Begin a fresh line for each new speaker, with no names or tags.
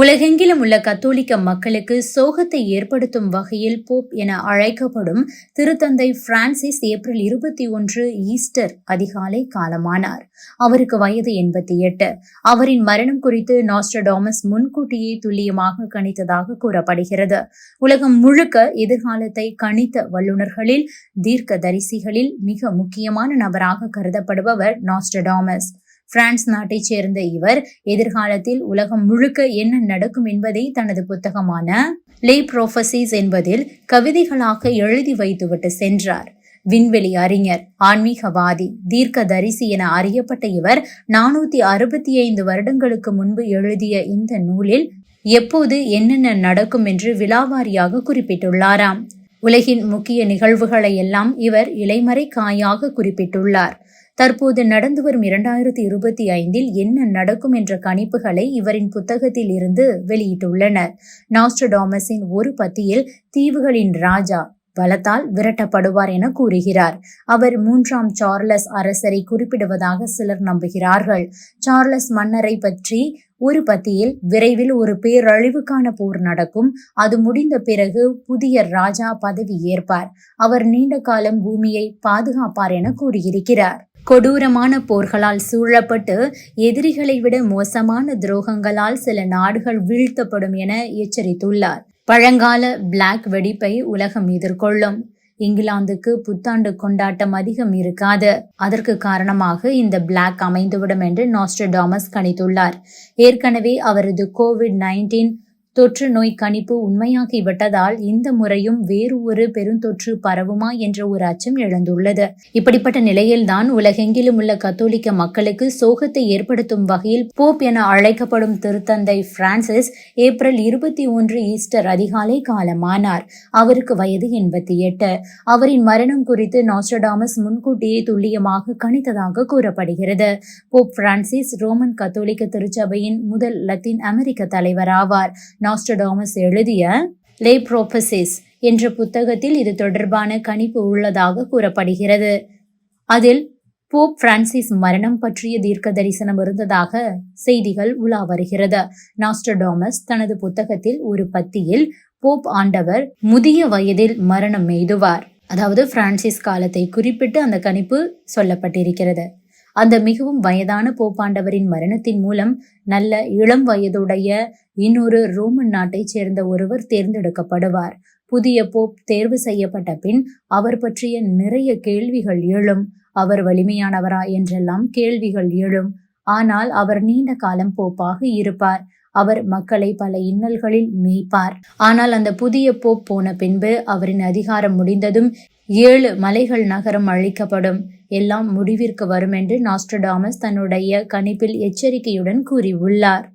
உலகெங்கிலும் உள்ள கத்தோலிக்க மக்களுக்கு சோகத்தை ஏற்படுத்தும் வகையில் போப் என அழைக்கப்படும் திருத்தந்தை பிரான்சிஸ் ஏப்ரல் இருபத்தி ஒன்று ஈஸ்டர் அதிகாலை காலமானார். அவருக்கு வயது எண்பத்தி எட்டு. அவரின் மரணம் குறித்து நாஸ்டடாமஸ் முன்கூட்டியே துல்லியமாக கணித்ததாக கூறப்படுகிறது. உலகம் முழுக்க எதிர்காலத்தை கணித்த வல்லுநர்களில் தீர்க்க தரிசிகளில் மிக முக்கியமான நபராக கருதப்படுபவர் நாஸ்டடாமஸ் பிரான்ஸ் நாட்டைச் சேர்ந்த இவர் எதிர்காலத்தில் உலகம் முழுக்க என்ன நடக்கும் என்பதை தனது புத்தகமான லே ப்ரோஃபசிஸ் என்பதில் கவிதைகளாக எழுதி வைத்துவிட்டு சென்றார். விண்வெளி அறிஞர் ஆன்மீகவாதி தீர்க்க தரிசி என அறியப்பட்ட இவர் நானூத்தி அறுபத்தி ஐந்து வருடங்களுக்கு முன்பு எழுதிய இந்த நூலில் எப்போது என்னென்ன நடக்கும் என்று விலாவாரியாக குறிப்பிட்டுள்ளாராம். உலகின் முக்கிய நிகழ்வுகளை எல்லாம் இவர் இலைமறை காயாக குறிப்பிட்டுள்ளார். தற்போது நடந்து வரும் இரண்டாயிரத்தி இருபத்தி ஐந்தில் என்ன நடக்கும் என்ற கணிப்புகளை இவரின் புத்தகத்தில் இருந்து வெளியிட்டுள்ளனர். நாஸ்ட்ரடாமஸின் ஒரு பத்தியில் தீவுகளின் ராஜா பலத்தால் விரட்டப்படுவார் என கூறுகிறார். அவர் மூன்றாம் சார்லஸ் அரசரை குறிப்பிடுவதாக சிலர் நம்புகிறார்கள். சார்லஸ் மன்னரை பற்றி ஒரு பத்தியில் விரைவில் ஒரு பேரழிவுக்கான போர் நடக்கும். அது முடிந்த பிறகு புதிய ராஜா பதவி ஏற்பார். அவர் நீண்ட காலம் பூமியை பாதுகாப்பார் என கூறியிருக்கிறார். கொடூரமான போர்களால் சூழப்பட்டு எதிரிகளை விட மோசமான துரோகங்களால் சில நாடுகள் வீழ்த்தப்படும் என எச்சரித்துள்ளார். பழங்கால பிளாக் வெடிப்பை உலகம் எதிர்கொள்ளும். இங்கிலாந்துக்கு புத்தாண்டு கொண்டாட்டம் அதிகம் இருக்காது. அதற்கு காரணமாக இந்த பிளாக் அமைந்துவிடும் என்று நாஸ்டர்டாமஸ் கணித்துள்ளார். ஏற்கனவே அவரது கோவிட் நைன்டீன் தொற்று நோய் கணிப்பு உண்மையாகிவிட்டதால் இந்த முறையும் வேறு ஒரு பெருந்தொற்று பரவுமா என்ற ஒரு அச்சம் எழுந்துள்ளது. இப்படிப்பட்ட நிலையில்தான் உலகெங்கிலும் உள்ள கத்தோலிக்க மக்களுக்கு சோகத்தை ஏற்படுத்தும் வகையில் போப் என அழைக்கப்படும் திருத்தந்தை பிரான்சிஸ் ஏப்ரல் இருபத்தி ஒன்று ஈஸ்டர் அதிகாலை காலமானார். அவருக்கு வயது எண்பத்தி எட்டு. அவரின் மரணம் குறித்து நாஸ்டடாமஸ் முன்கூட்டியே துல்லியமாக கணித்ததாக கூறப்படுகிறது. போப் பிரான்சிஸ் ரோமன் கத்தோலிக்க திருச்சபையின் முதல் லத்தீன் அமெரிக்க தலைவர் ஆவார் நாஸ்டடாமஸ் எழுதிய லே ப்ரோபசிஸ் என்ற புத்தகத்தில் இது தொடர்பான கணிப்பு உள்ளதாக கூறப்படுகிறது. அதில் போப் பிரான்சிஸ் மரணம் பற்றிய தீர்க்க தரிசனம் இருந்ததாக செய்திகள் உலா வருகிறது. நாஸ்டடாமஸ் தனது புத்தகத்தில் ஒரு பத்தியில் போப் ஆண்டவர் முதிய வயதில் மரணம் எய்துவார். அதாவது பிரான்சிஸ் காலத்தை குறிப்பிட்டு அந்த கணிப்பு சொல்லப்பட்டிருக்கிறது. அந்த மிகவும் வயதான போப்பாண்டவரின் மரணத்தின் மூலம் நல்ல இளம் வயதுடைய இன்னொரு ரோமன் நாட்டைச் சேர்ந்த ஒருவர் தேர்ந்தெடுக்கப்படுவார். புதிய போப் தேர்வு செய்யப்பட்ட பின் அவர் பற்றிய நிறைய கேள்விகள் எழும். அவர் வலிமையானவரா என்றெல்லாம் கேள்விகள் எழும். ஆனால் அவர் நீண்ட காலம் போப்பாக இருப்பார். அவர் மக்களை பல இன்னல்களில் மேய்ப்பார். ஆனால் அந்த புதிய போப் போன பின்பு அவரின் அதிகாரம் முடிந்ததும் ஏழு மலைகள் நகரம் அழிக்கப்படும். எல்லாம் முடிவிற்கு வரும் என்று நாஸ்ட்ரடாமஸ் தன்னுடைய கணிப்பில் எச்சரிக்கையுடன் கூறியுள்ளார்.